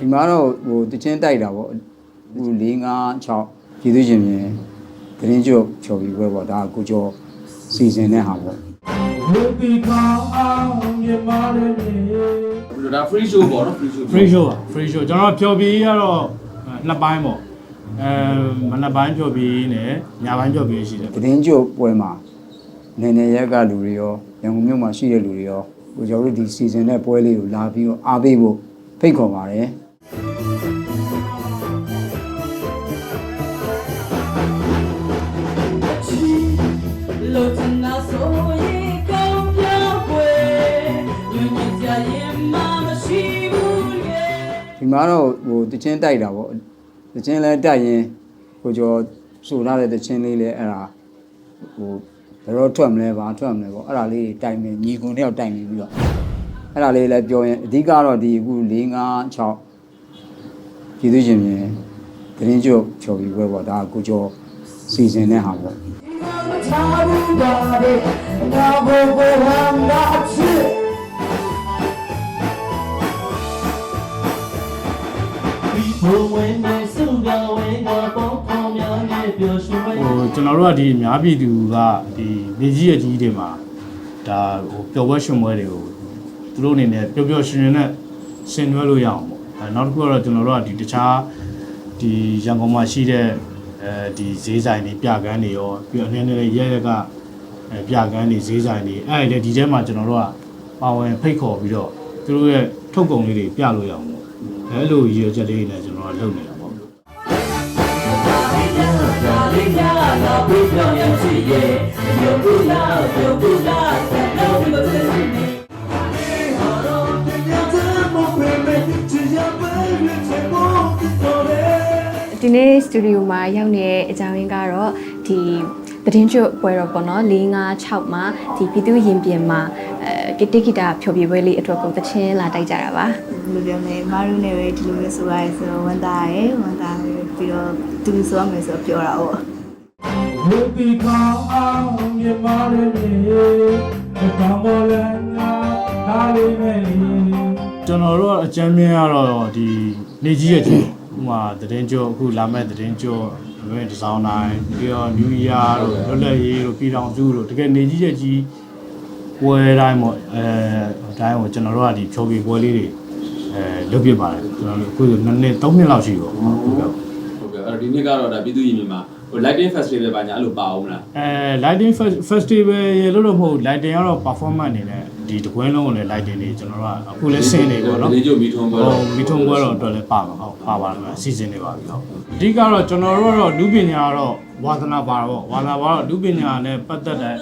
ဒီမှာတော့ဟိုတချင်းတိုက်တာပေါ့ဟို4 5 6ပြည်သူ့ရှင်ပြင်သတင်းကြုတ်ချော်ပြီးပွဲပေါ့ဒါကကိုကျော်စီစဉ်တဲ့ဟာပေါ့ဝေဒီကောင်အောင်မြမလေးနေဒါ free show ပေါ့နော် free show free show ပါ free show ကျွန်တော်ဖြော်ပြီးကတော့နှစ်ပိုင်းပေါ့အဲမနက်ပိုင်းဖြော်ပြီးနဲ့ညပိုင်းဖြော်ပြီးရှိတယ်သတင်းကြုတ်ပွဲမှာနေနေရက်ကလူတွေရောရန်ကုန်မြို့မှာရှိတဲ့လူတွေရော ကိုကျော်တို့ဒီစီစဉ်တဲ့ပွဲလေးကိုလာပြီးတော့အားပေးဖို့ဖိတ်ခေါ်ပါတယ်လို့ချင်တာဆိုရင်ကောင်းပြောင်းွယ်လူကြီးကြရင်မမရှိဘူးလေဒီမှာတော့ဟိုတချင်းတိုက်တာပေါ့တချင်းလဲတိုက်ရင်ကိုကျော်ဆိုထားတဲ့တချင်းလေးလဲအဲ့ဒါဟို ဘယ်တော့ထွက်မလဲဘာထွက်မလဲပေါ့အဲ့ဒါလေးတိုင်မယ်ညီကုံတယောက်တိုင်ပြီးပြီးတော့အဲ့ဒါလေးလည်းပြောရင်အဓိကတော့ဒီအခု4 5 6ပြည်သူ့ရှင်ပြင်သတင်းကြုတ်ချော်ပြီးပွဲပေါ့ဒါကကိုကျော်စီစဉ်တဲ့ဟာပေါ့ချာဘူးပါတဲ့နာဘောဘောဟမ်ဒါချစ်ဒီဘုံဝင်နေ ဟိုကျွန်တော်တို့ကဒီအများပြည်သူကဒီနေကြီးရဲ့ကြီးတွေမှာဒါဟိုပျော်ပွဲရှင်ပွဲတွေကိုသူတို့အနေနဲ့ပျော်ပျော်ရွှင်ရွှင်နဲ့ဆင်နွှဲလို့ရအောင်ပေါ့အဲနောက်တစ်ခုကတော့ကျွန်တော်တို့ကဒီတခြားဒီရန်ကုန်မှာရှိတဲ့အဲဒီဈေးဆိုင်တွေပြကန်းတွေရောပြီးတော့အနေနဲ့ရဲရက်ကအဲပြကန်းတွေဈေးဆိုင်တွေအဲ့ဒီလေဒီထဲမှာကျွန်တော်တို့ကပါဝင်ဖိတ်ခေါ်ပြီးတော့သူတို့ရဲ့ထုတ်ကုန်လေးတွေပြလို့ရအောင်ပေါ့အဲလိုရည်ရွယ်ချက်လေးတွေနဲ့ကျွန်တော်ကလုပ်နေတာ ပေါ့ဒီနေ့စတူဒီယိုမှာရောက်နေတဲ့အကြောင်းရင်းကတော့ဒီသတင်းကျွတ်ပွဲတော့ပေါ့နော်၄၅6မှာဒီပြည်သူရင်ပြင်မှာအဲဂီတဂီတာဖြောပြပွဲလေးအတွက်ကိုသချင်းလာတိုက်ကြတာပါဘယ်လိုပြောမလဲမားရူနဲ့ပဲဒီလိုမျိုးဆိုရဲဆိုတော့ဝန်တာရယ်ဝန်တာရယ်ပြီးတော့သူဆိုရမယ်ဆိုတော့ပြောတာပေါ့ ဝေဒီကောင်အောင်မြမလေးနေဒီကောင်မလေးနာဒါလေးနဲ့ကျွန်တော်တို့ကအကြမ်းမြင်ကတော့ဒီနေကြီးရဲ့ကြီးဥပမာသတင်းကြောအခုလာမဲ့သတင်းကြောအမေဒီဇိုင်းတိုင်းပြီးတော့ New Year တို့လွတ်လပ်ရေးတို့ပြည်တော်စုတို့တကယ်နေကြီးရဲ့ကြီးပွဲတိုင်းပေါ့အဲအတိုင်းကိုကျွန်တော်တို့ကဒီဖြောပြပွဲလေးတွေအဲလုပ်ပြပါတယ်ကျွန်တော်တို့အခုဆိုနှစ်နှစ်သုံးနှစ်လောက်ရှိပါဘူးဟု တ်ကဲ့ဟုတ်ကဲ့အဲ့တော့ဒီနေ့ကတော့ဒါပြည်သူ့ရင်မြင်မှာဟို lighting festival ပဲညာအဲ့လိုပါအောင်လားအဲ lighting Fes- festival ရေလို့တော့မဟုတ် lighting ကတော့ performance အနေနဲ့ဒီတကွင်းလုံးကိုလည်း lighting တွေကျွန်တော်တို့ကအခုလည်းဆင်းနေပေါ့နော်ဒီကြိုမီထုံးပွဲဟိုတော့မီထုံပွဲတော့အတွက်လည်းပါမှာဟုတ်ပါပါမယ်အစီအစဉ်တွေပါပြီဟုတ်အဓိကတော့ကျွန်တော်တို့ကတော့လူပညာကတော့ဝါသနာပါတော့ဝါသနာပါတော့လူပညာနဲ့ပတ်သက်တဲ့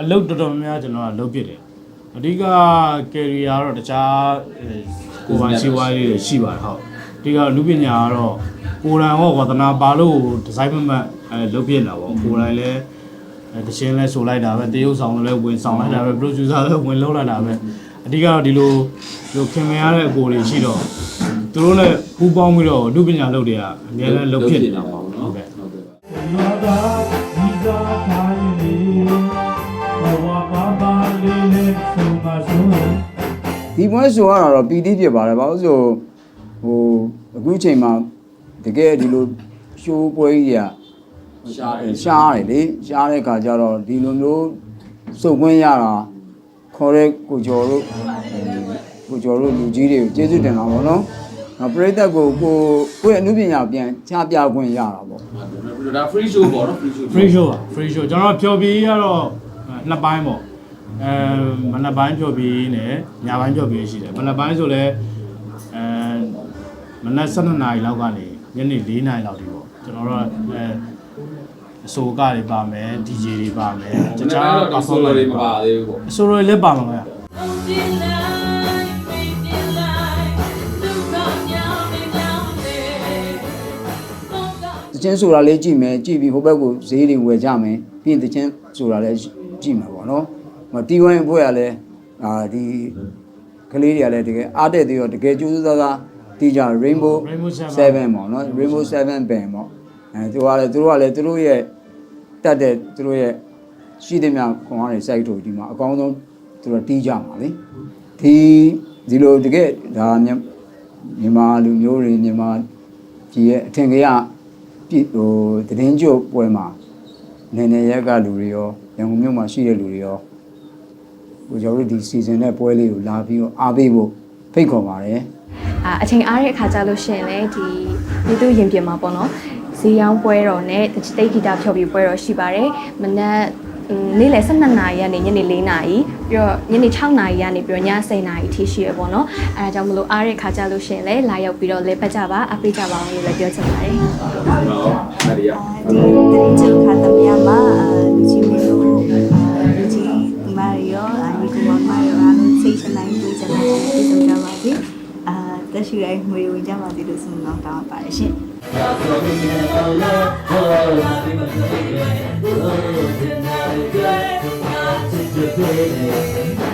အလုပ်တော်တော်များများကျွန်တော်ကလုပ်ပြတယ်အဓိက career ကတော့တခြားအဲကိုယ်ပိုင်စီးပွားရေးတွေရှိပါတယ်ဟုတ်အဓိကလူပညာကတော့ ကိုယ်တိုင်ဟောဝါသနာပါလို့ဒီဇိုင်းမမတ်အဲလုပ်ပြတာပေါ့ကိုယ်တိုင်လည်းအဲတခြင်းလဲဆိုလိုက်တာပဲတရုပ်ဆောင်လည်းဝင်ဆောင်လိုက်တာပဲ producer လည်းဝင်လုပ်လိုက်တာပဲအဓိကတော့ဒီလိုဒီလိုခင်မရတဲ့အကိုတွေရှိတော့သူတို့နဲ့ပူးပေါင်းပြီးတော့လူပညာလုပ်တွေကအများနဲ့လုပ်ဖြစ်နေတာပေါ့ဟုတ်ကဲ့ဟုတ်ကဲ့ပါရာသာဒီသာတိုင်းလေးဘဝပါပါလေးလေးဆိုပါဆိုဒီပွဲဆိုရတာတော့ပီတိဖြစ်ပါတယ်ဘာလို့ဆိုဟိုအခုချိန်မှာ တကယ်ဒီလိုရှိုးပွဲကြီးကရှားတယ်ရှားတယ်လေရှားတဲ့ခါကျတော့ဒီလိုမျိုးစုပ်ခွင့်ရတာခေါ်တဲ့ကိုကျော်တို့ကိုကျော်တို့လူကြီးတွေကိုကျေးဇူးတင်တာပေါ့နော်။နောက်ပရိသတ်ကိုကိုကိုယ့်ရဲ့အမှုပညာပြန်ချပြခွင့်ရတာပေါ့ဒါ free show ပေါ့နော် free show free show ပါ free show ကျွန်တော်ဖြော်ပြီးကတော့အဲနှစ်ပိုင်းပေါ့အဲမနက်ပိုင်းဖြော်ပြီးနဲ့ညပိုင်းဖြော်ပြီးရှိတယ်မနက်ပိုင်းဆိုလဲအဲမနက်7:00နာရီလောက်ကနေ ညနေ4:00နာရီလောက်ထိပေါ့ကျွန်တော်တို့အဲအစိုးကတွေပါမယ် DJ တွေပါမယ်ကျွန်တော်ကတော့ဒီ solo တွေမပါသေးဘူးပေါ့အစိုးရလည်းပါမှာခင်ဗျာ။တချင်းဆိုတာလေးကြည့်မယ်ကြည့်ပြီးဟိုဘက်ကိုဈေးတွေဝယ်ကြမယ်ပြီးရင်တချင်းဆိုတာလည်းကြည့်မှာပေါ့နော်။မတီဝိုင်းအဖွဲ့ကလည်းအာဒီကလေးတွေကလည်းတကယ်အားတက်သေးတော့တကယ်ကျိုးစားစား တီးကြ Rainbow Rainbow Seven 7ပေါ့နော် Rainbow 7 band ပေါ့အဲသူကလည်းသူတို့ကလည်းသူတို့ရဲ့တက်တဲ့သူတို့ရဲ့ရှိသမျှခွန်အားတွေစိုက်ထုတ်ဒီမှာအကောင်းဆုံးသူတို့တီးကြမှာလေဒီဒီလိုတကယ်ဒါမြမြန်မာလူမျိုးတွေမြန်မာပြည်ရဲ့အထင်ကရပြည်ဟိုတည်င်းကျုပ်ပွဲမှာနေနေရက်ကလူတွေရောရန်ကုန်မြို့မှာရှိတဲ့လူတွေရောဟိုကျွန်တော်တို့ဒီစီဇန်နဲ့ပွဲလေးကိုလာပြီးတော့အားပေးဖို့ဖိတ်ခေါ်ပါတယ် အာအချိန်အားတဲ့အခါကျလို့ရှိရင်လည်းဒီပြည်သူရင်ပြင်မှာပေါ့နော်ဈေးရောင်းပွဲတော်နဲ့တိတ်ဂီတာဖျော်ဖြေပွဲတော်ရှိပါတယ်မနက်အင်းနေ့လယ်12နာရီကနေညနေ4နာရီပြီးတော့ညနေ6နာရီကနေပြီးတော့ည10နာရီထိရှိရပေါ့နော်အဲဒါကြောင့်မလို့အားတဲ့အခါကျလို့ရှိရင်လည်းလာရောက်ပြီးတော့လဲပတ်ကြပါအပိတ်ကြပါအောင်လို့လည်းပြောချင်ပါတယ်ဟုတ်မရီယာဒီတရင်ကျခါသမယမှာလူကြီးမျိုး အာတက်ရှိတိုင်းငွေဝင်ကြပါစေလို့ဆုမတောင်းတောင်းပါတယ်ရှင် Tonight,